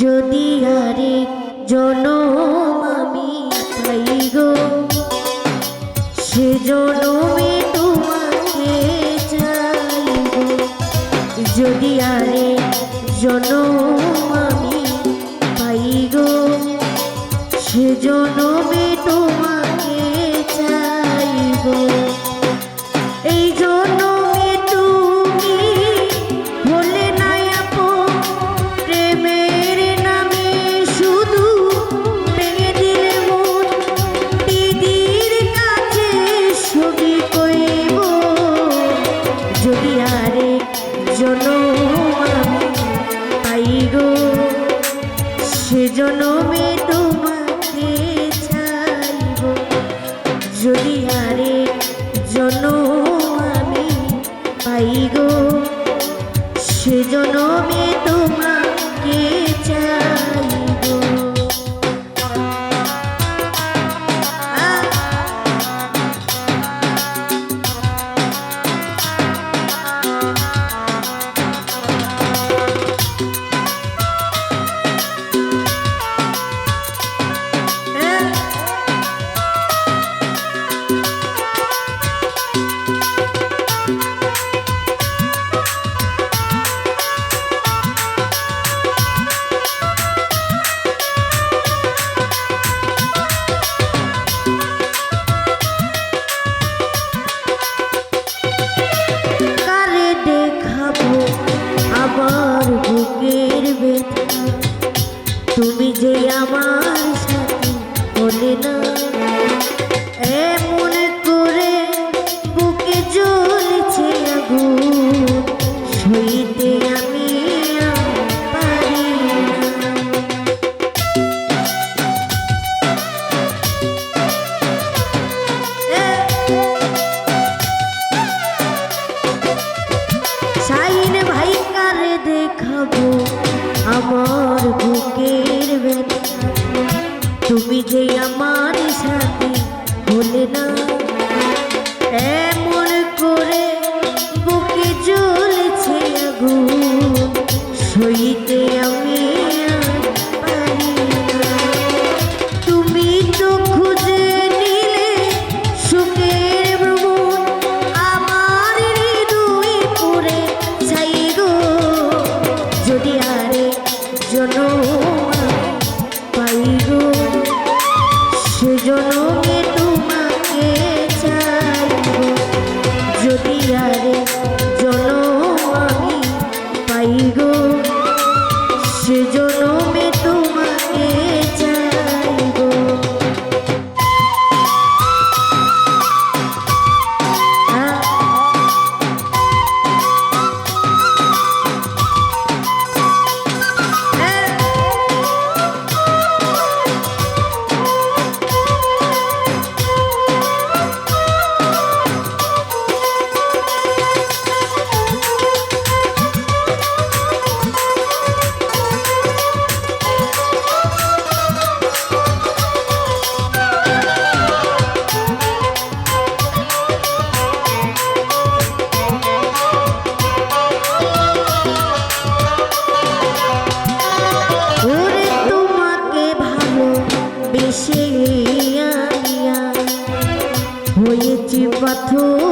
যদি আরে জনম আমি পাই গো, সে জনমে তোমাকে চাইব যদি আরে জনম আমি পাই গো, সে জনমে তোমার পাই গো সে পাথর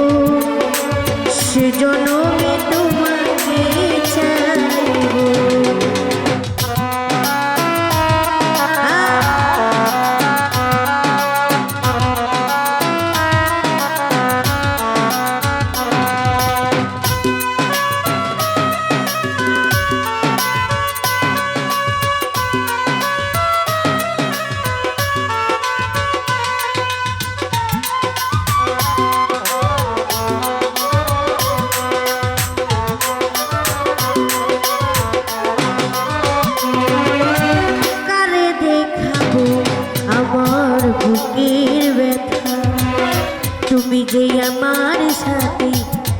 তুমি যে আমার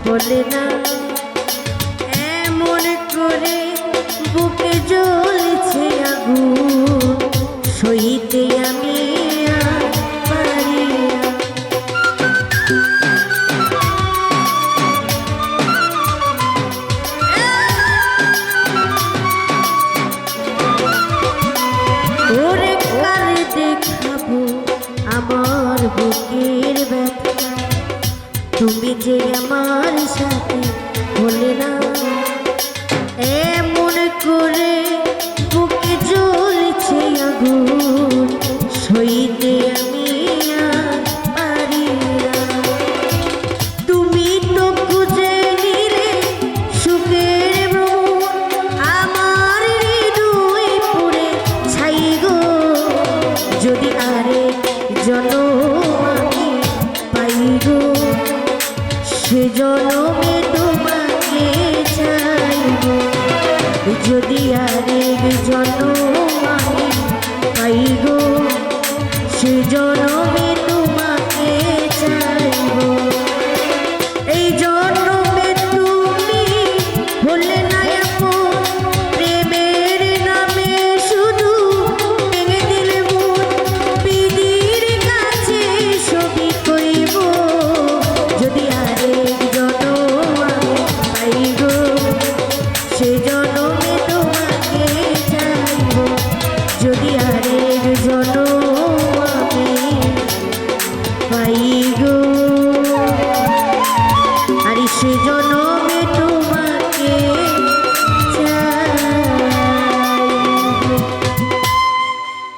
বলে না এমন করে বুকে জ্বলছে আগুন। সহিতে আমি আমার বুকের তুমি যে আমার জনমে তোমাকে চাইব। যদি আরেক জন্ম পাইব সে